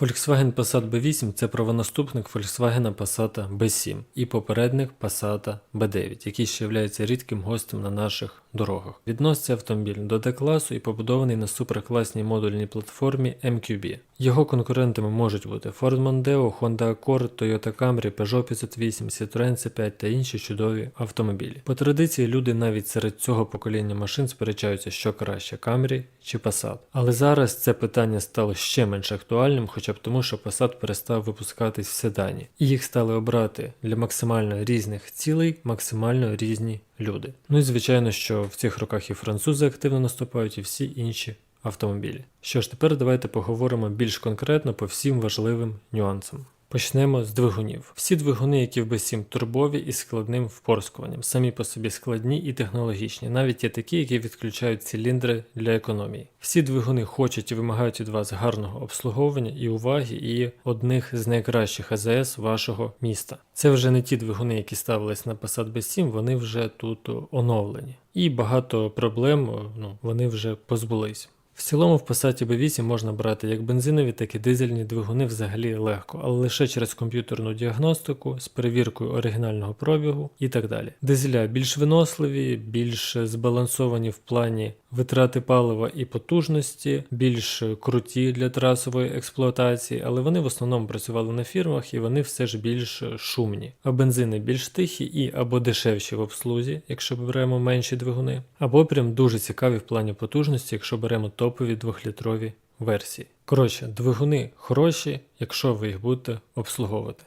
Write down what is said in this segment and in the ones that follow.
Volkswagen Passat B8 це правонаступник Volkswagen Passat B7 і попередник Passat B9, який ще є рідким гостем на наших дорогах. Відноситься автомобіль до D-класу і побудований на суперкласній модульній платформі MQB. Його конкурентами можуть бути Ford Mondeo, Honda Accord, Toyota Camry, Peugeot 508, Citroen C5 та інші чудові автомобілі. По традиції люди навіть серед цього покоління машин сперечаються, що краще Camry чи Passat. Але зараз це питання стало ще менш актуальним, хоча б тому, що Passat перестав випускатись в седані, і їх стали обрати для максимально різних цілей, максимально різні люди. Ну і звичайно, що в цих роках і французи активно наступають, і всі інші автомобілі. Що ж, тепер давайте поговоримо більш конкретно по всім важливим нюансам. Почнемо з двигунів. Всі двигуни, які в B7 турбові і складним впорскуванням, самі по собі складні і технологічні, навіть є такі, які відключають циліндри для економії. Всі двигуни хочуть і вимагають від вас гарного обслуговування і уваги, і одних з найкращих АЗС вашого міста. Це вже не ті двигуни, які ставились на Passat B7, вони вже тут оновлені. І багато проблем ну, вони вже позбулись. В цілому в Passat B8 можна брати як бензинові, так і дизельні двигуни взагалі легко, але лише через комп'ютерну діагностику з перевіркою оригінального пробігу і так далі. Дизеля більш виносливі, більш збалансовані в плані витрати палива і потужності, більш круті для трасової експлуатації, але вони в основному працювали на фірмах і вони все ж більш шумні. А бензини більш тихі і або дешевші в обслузі, якщо беремо менші двигуни, або прям дуже цікаві в плані потужності, якщо беремо топові 2-літрові версії. Коротше, двигуни хороші, якщо ви їх будете обслуговувати.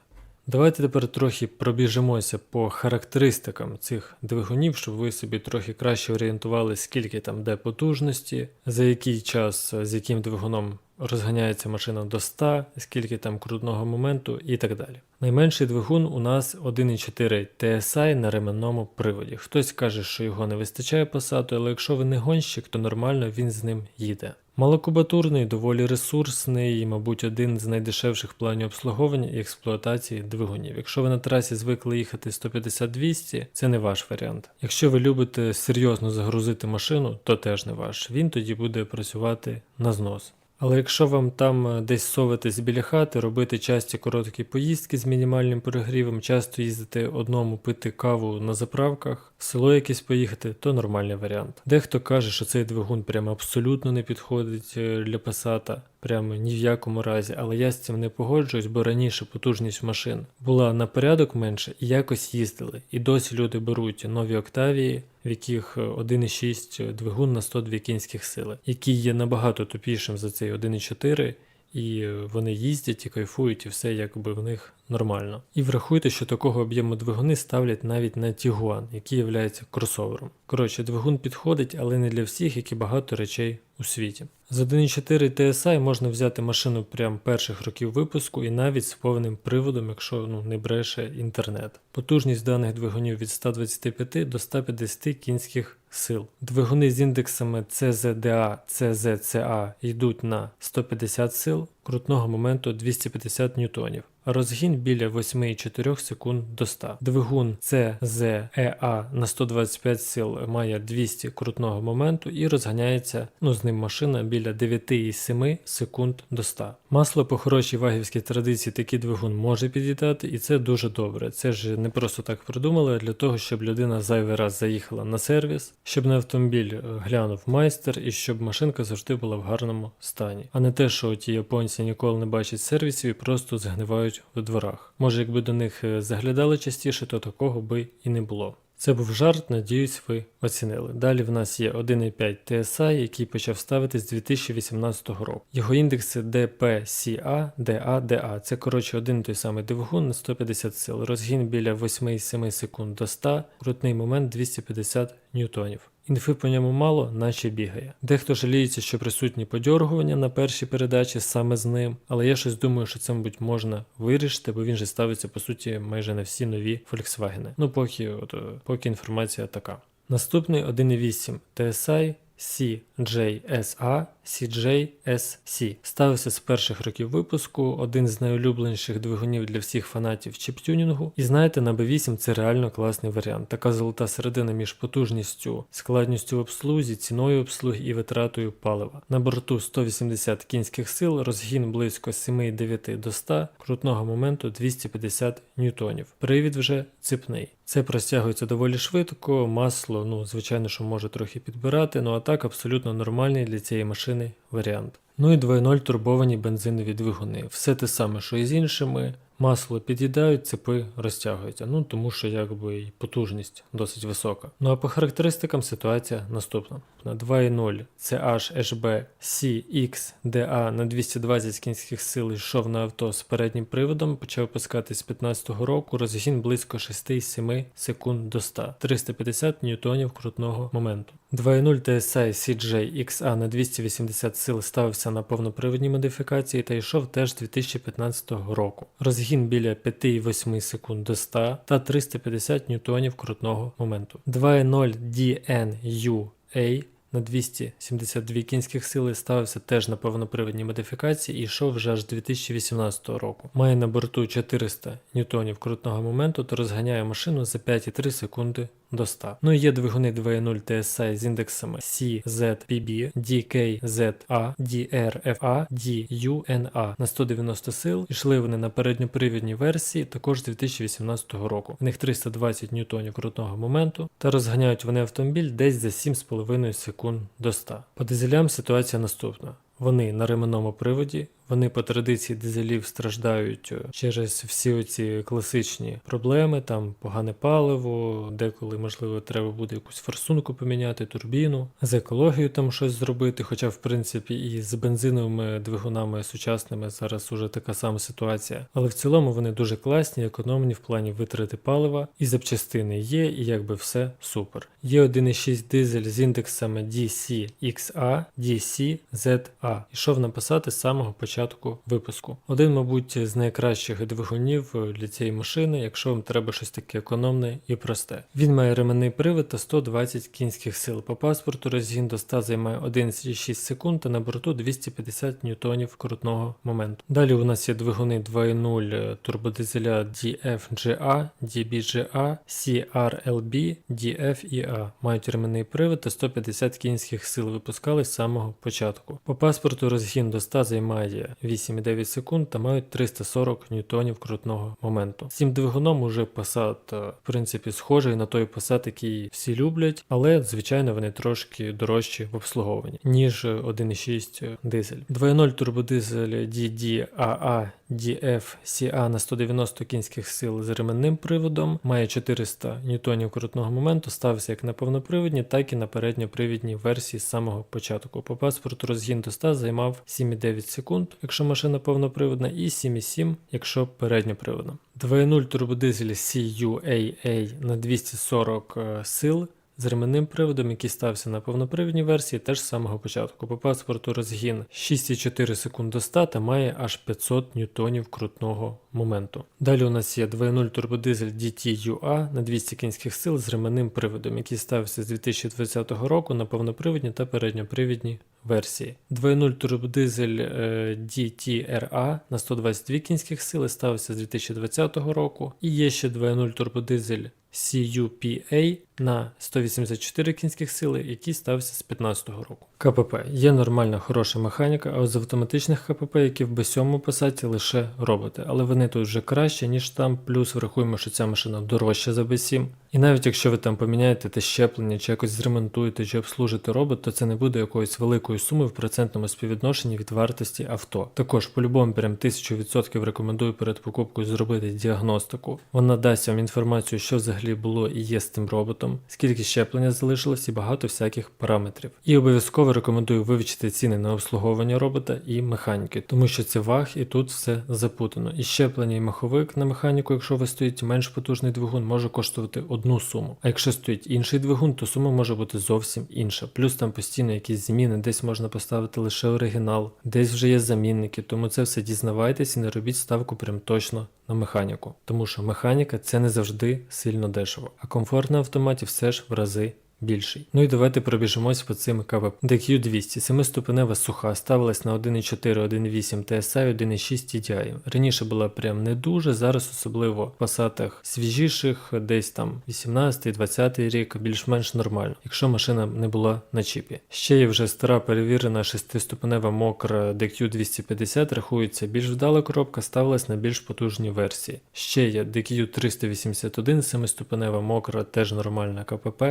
Давайте тепер трохи пробіжимося по характеристикам цих двигунів, щоб ви собі трохи краще орієнтували, скільки там де потужності, за який час з яким двигуном розганяється машина до 100, скільки там крутного моменту і так далі. Найменший двигун у нас 1,4 TSI на ременному приводі. Хтось каже, що його не вистачає посаду, але якщо ви не гонщик, то нормально він з ним їде. Малокубатурний, доволі ресурсний і, мабуть, один з найдешевших в плані обслуговування і експлуатації двигунів. Якщо ви на трасі звикли їхати 150-200, це не ваш варіант. Якщо ви любите серйозно загрузити машину, то теж не ваш. Він тоді буде працювати на знос. Але якщо вам там е, десь совитись біля хати, робити часті короткі поїздки з мінімальним перегрівом, часто їздити одному пити каву на заправках, в село якесь поїхати, то нормальний варіант. Дехто каже, що цей двигун прямо абсолютно не підходить е, для пасата. Прямо ні в якому разі, але я з цим не погоджуюсь, бо раніше потужність машин була на порядок менше і якось їздили. І досі люди беруть нові Октавії, в яких 1,6 двигун на 102 кінських сили, який є набагато тупішим за цей 1,4, і вони їздять і кайфують, і все якби в них нормально. І врахуйте, що такого об'єму двигуни ставлять навіть на Тігуан, який є кросовером. Коротше, двигун підходить, але не для всіх, як і багато речей у світі. З 1.4 TSI можна взяти машину прям перших років випуску і навіть з повним приводом, якщо ну, не бреше інтернет. Потужність даних двигунів від 125 до 150 кінських сил. Двигуни з індексами CZDA, CZCA йдуть на 150 сил, крутного моменту 250 ньютонів. Розгін біля 8,4 секунд до 100. Двигун CZEA на 125 сил має 200 крутного моменту і розганяється ну, з ним машина біля 9,7 секунд до 100. Масло по хорошій вагівській традиції такий двигун може під'їдати, і це дуже добре. Це ж не просто так придумали, а для того, щоб людина зайвий раз заїхала на сервіс, щоб на автомобіль е, глянув майстер і щоб машинка завжди була в гарному стані, а не те, що ті японці ніколи не бачать сервісів і просто згнивають в дворах. Може, якби до них е, заглядали частіше, то такого би і не було. Це був жарт, надіюсь, ви оцінили. Далі в нас є 1,5 TSI, який почав ставити з 2018 року. Його індекси DPCA, DA, DA. Це коротше один той самий двигун на 150 сил. Розгін біля 8,7 секунд до 100, крутний момент 250 ньютонів. Інфи по ньому мало, наче бігає. Дехто жаліється, що присутні подьоргування на першій передачі саме з ним, але я щось думаю, що це, мабуть, можна вирішити, бо він же ставиться по суті майже на всі нові Volkswagen. Ну поки, от, поки інформація така. Наступний 1.8 TSI CJSA CJSC. Ставився з перших років випуску, один з найулюбленіших двигунів для всіх фанатів чіптюнінгу. І знаєте, на B8 це реально класний варіант. Така золота середина між потужністю, складністю в обслузі, ціною обслуги і витратою палива. На борту 180 кінських сил, розгін близько 7,9 до 100, крутного моменту 250 ньютонів. Привід вже цепний. Це простягується доволі швидко, масло, ну, звичайно, що може трохи підбирати, ну а так абсолютно нормальний для цієї машини варіант. Ну і 2.0 турбовані бензинові двигуни. Все те саме, що і з іншими. Масло під'їдають, цепи розтягуються. Ну тому що якби і потужність досить висока. Ну а по характеристикам ситуація наступна. На 2.0 CH HB CX DA на 220 кінських сил йшов на авто з переднім приводом, почав пускатись з 15 року, розгін близько 6-7 секунд до 100, 350 ньютонів крутного моменту. 2.0 TSI CJ XA на 280 сил ставився на повноприводній модифікації та йшов теж з 2015 року. Розгін біля 5,8 секунд до 100 та 350 ньютонів крутного моменту. 2.0 DNUA на 272 кінських сили ставився теж на повноприводній модифікації і йшов вже аж 2018 року. Має на борту 400 ньютонів крутного моменту та розганяє машину за 5,3 секунди до 100. Ну і є двигуни 2.0 TSI з індексами CZPB, DKZA, DRFA, DUNA на 190 сил. Ішли вони на передньопривідній версії також з 2018 року. В них 320 ньютонів крутного моменту та розганяють вони автомобіль десь за 7,5 секунд до 100. По дизелям ситуація наступна. Вони на ременному приводі, вони по традиції дизелів страждають е, через всі оці класичні проблеми, там погане паливо, деколи, можливо, треба буде якусь форсунку поміняти, турбіну, з екологією там щось зробити. Хоча, в принципі, і з бензиновими двигунами сучасними зараз уже така сама ситуація. Але в цілому вони дуже класні, економні в плані витрати палива, і запчастини є, і якби все супер. Є 1,6 дизель з індексами DCXA, DCZA. Ішов написати з самого початку початку випуску. Один, мабуть, з найкращих двигунів для цієї машини, якщо вам треба щось таке економне і просте. Він має ременний привид та 120 кінських сил. По паспорту розгін до 100 займає 11,6 секунд та на борту 250 ньютонів крутного моменту. Далі у нас є двигуни 2.0 турбодизеля DFGA, DBGA, CRLB, DFEA. Мають ременний привид та 150 кінських сил. Випускали з самого початку. По паспорту розгін до 100 займає 8,9 секунд та мають 340 ньютонів крутного моменту. З цим двигуном уже Passat, е, в принципі, схожий на той Passat, який всі люблять, але, звичайно, вони трошки дорожчі в обслуговуванні, ніж 1,6 дизель. 2.0 турбодизель DDAA DFCA на 190 кінських сил з ременним приводом, має 400 ньютонів крутного моменту, ставився як на повнопривідній, так і на передньопривідній версії з самого початку. По паспорту розгін до 100 займав 7,9 секунд, якщо машина повноприводна, і 7,7, якщо передньоприводна. 2.0 турбодизель CUAA на 240 сил з ременним приводом, який стався на повнопривідній версії, теж з самого початку. По паспорту розгін 6,4 секунд до 100 та має аж 500 ньютонів крутного моменту. Далі у нас є 2.0 турбодизель DT-UA на 200 кінських сил з ременним приводом, який стався з 2020 року на повнопривідні та передньопривідні версії. 2.0 турбодизель е, DTRA на 122 кінських сили ставився з 2020 року. І є ще 2.0 турбодизель CUPA на 184 кінських сили, який стався з 2015 року. КПП є нормальна хороша механіка, а от з автоматичних КПП, які в B7 писаті, лише роботи, але вони тут вже краще, ніж там, плюс врахуємо, що ця машина дорожча за B7. І навіть якщо ви там поміняєте те щеплення, чи якось зремонтуєте, чи обслужите робот, то це не буде якоюсь великою сумою в процентному співвідношенні від вартості авто. Також по-любому прям 1000% рекомендую перед покупкою зробити діагностику. Вона дасть вам інформацію, що взагалі було і є з тим роботом, скільки щеплення залишилось і багато всяких параметрів. І обов'язково рекомендую вивчити ціни на обслуговування робота і механіки, тому що це ваг і тут все запутано. І щеплення і маховик на механіку, якщо ви стоїть менш потужний двигун, може коштувати одну суму. А якщо стоїть інший двигун, то сума може бути зовсім інша. Плюс там постійно якісь зміни, десь можна поставити лише оригінал, десь вже є замінники, тому це все дізнавайтесь і не робіть ставку прям точно на механіку. Тому що механіка це не завжди сильно дешево, а комфорт на автоматі все ж в рази більший. Ну і давайте пробіжимось по цим КВП. DQ200, 7-ступенева суха, ставилась на 1.4, 1.8 TSI, 1.6 TDI. Раніше була прям не дуже, зараз особливо в пасатах свіжіших, десь там 18-20 рік, більш-менш нормально, якщо машина не була на чіпі. Ще є вже стара перевірена 6-ступенева мокра DQ250, рахується більш вдала коробка, ставилась на більш потужні версії. Ще є DQ381, 7-ступенева мокра, теж нормальна КПП,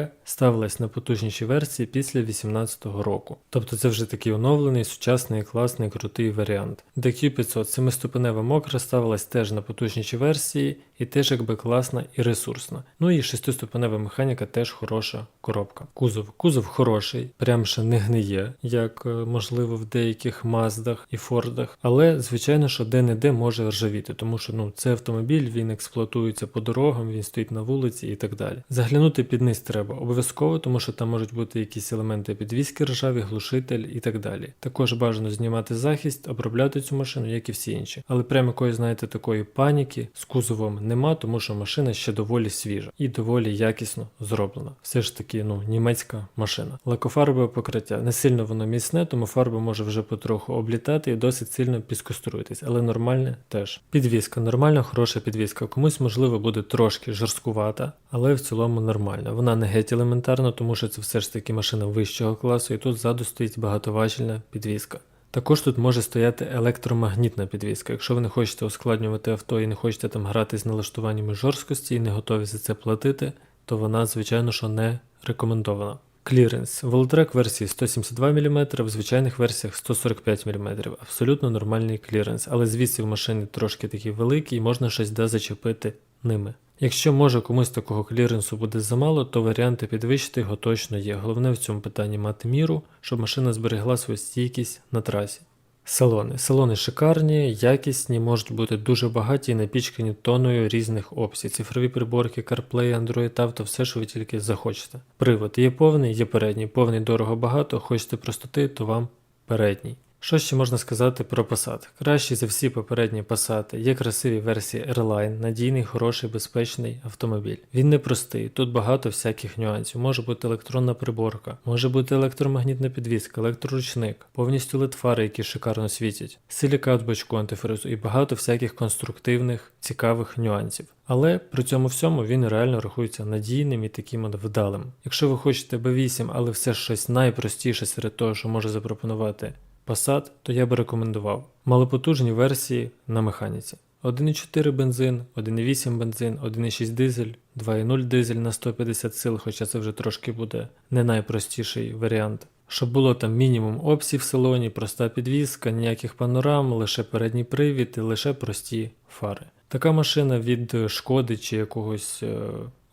ставилась на потужніші версії після 2018 року. Тобто це вже такий оновлений, сучасний, класний, крутий варіант. DQ500, 7-ступенева мокра, ставилась теж на потужніші версії і теж якби класна і ресурсна. Ну і 6-ступенева механіка теж хороша коробка. Кузов. Кузов хороший, прям ще не гниє, як е, можливо в деяких маздах і фордах, але звичайно, що де-не-де може ржавіти, тому що ну це автомобіль, він експлуатується по дорогам, він стоїть на вулиці і так далі. Заглянути під низ треба обов'язково, тому що там можуть бути якісь елементи підвіски ржаві, глушитель і так далі. Також бажано знімати захист, обробляти цю машину, як і всі інші. Але прямо якоїсь, знаєте, такої паніки з кузовом нема, тому що машина ще доволі свіжа і доволі якісно зроблена. Все ж таки, ну, німецька машина. Лакофарбове покриття. Не сильно воно міцне, тому фарба може вже потроху облітати і досить сильно піскоструїтись, але нормальне теж. Підвіска, нормальна, хороша підвіска. Комусь, можливо, буде трошки жорсткувата, але в цілому нормальна. Вона не геть елементарна, тому що це все ж таки машина вищого класу, і тут ззаду стоїть багатоважільна підвіска. Також тут може стояти електромагнітна підвіска. Якщо ви не хочете ускладнювати авто і не хочете там грати з налаштуваннями жорсткості і не готові за це платити, то вона, звичайно, що не рекомендована. Кліренс. Волтрек версії 172 мм, в звичайних версіях 145 мм. Абсолютно нормальний кліренс, але звідси в машині трошки такий великий і можна щось де зачепити ними. Якщо може комусь такого кліренсу буде замало, то варіанти підвищити його точно є. Головне в цьому питанні мати міру, щоб машина зберегла свою стійкість на трасі. Салони. Салони шикарні, якісні, можуть бути дуже багаті і напічкані тоною різних опцій. Цифрові приборки, CarPlay, Android Auto, все, що ви тільки захочете. Привод є повний, є передній. Повний дорого багато, хочете простоти, то вам передній. Що ще можна сказати про Passat? Кращий за всі попередні Passat. Є красиві версії Airline, надійний, хороший, безпечний автомобіль. Він не простий, тут багато всяких нюансів. Може бути електронна приборка, може бути електромагнітна підвізка, електроручник, повністю ледфари, які шикарно світять, силікат бачку антифризу і багато всяких конструктивних, цікавих нюансів. Але при цьому всьому він реально рахується надійним і таким от вдалим. Якщо ви хочете B8, але все щось найпростіше серед того, що може запропонувати Passat, то я би рекомендував малопотужні версії на механіці. 1,4 бензин, 1,8 бензин, 1,6 дизель, 2,0 дизель на 150 сил, хоча це вже трошки буде не найпростіший варіант. Щоб було там мінімум опцій в салоні, проста підвізка, ніяких панорам, лише передній привід і лише прості фари. Така машина від шкоди чи якогось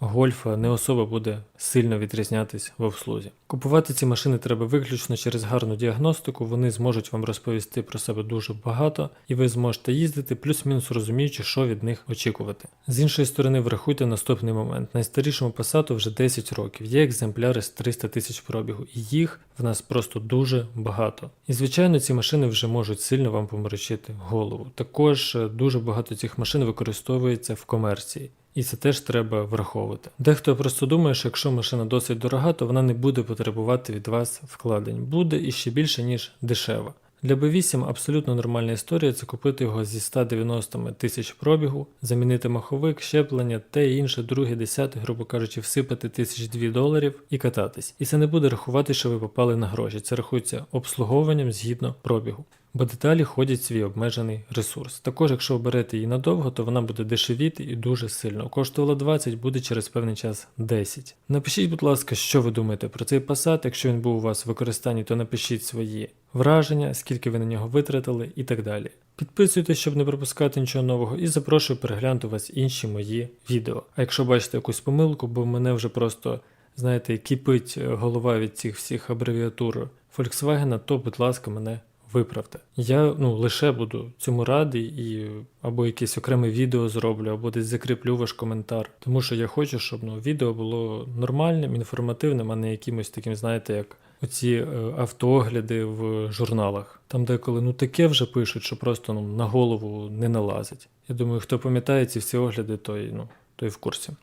е, гольфа не особо буде сильно відрізнятись в обслузі. Купувати ці машини треба виключно через гарну діагностику, вони зможуть вам розповісти про себе дуже багато, і ви зможете їздити, плюс-мінус розуміючи, що від них очікувати. З іншої сторони, врахуйте наступний момент. Найстарішому Passat вже 10 років, є екземпляри з 300 тисяч пробігу, і їх в нас просто дуже багато. І звичайно, ці машини вже можуть сильно вам поморочити голову. Також е, дуже багато цих машин використовується в комерції. І це теж треба враховувати. Дехто просто думає, що якщо машина досить дорога, то вона не буде потребувати від вас вкладень. Буде і ще більше, ніж дешева. Для B8 абсолютно нормальна історія це купити його зі 190 тисяч пробігу, замінити маховик, щеплення, те інше, друге, десяте, грубо кажучи, всипати тисяч дві доларів і кататись. І це не буде рахувати, що ви попали на гроші. Це рахується обслуговуванням згідно пробігу. Бо деталі ходять свій обмежений ресурс. Також, якщо оберете її надовго, то вона буде дешевіти і дуже сильно. Коштувала 20, буде через певний час 10. Напишіть, будь ласка, що ви думаєте про цей Passat. Якщо він був у вас в використанні, то напишіть свої враження, скільки ви на нього витратили і так далі. Підписуйтесь, щоб не пропускати нічого нового, і запрошую переглянути вас інші мої відео. А якщо бачите якусь помилку, бо мене вже просто, знаєте, кипить голова від цих всіх абревіатур Volkswagen, то, будь ласка, мене виправте. Я ну, лише буду цьому радий і або якесь окреме відео зроблю, або десь закріплю ваш коментар. Тому що я хочу, щоб ну, відео було нормальним, інформативним, а не якимось таким, знаєте, як оці е, автоогляди в журналах. Там деколи ну таке вже пишуть, що просто ну, на голову не налазить. Я думаю, хто пам'ятає ці всі огляди, той, ну, той в курсі.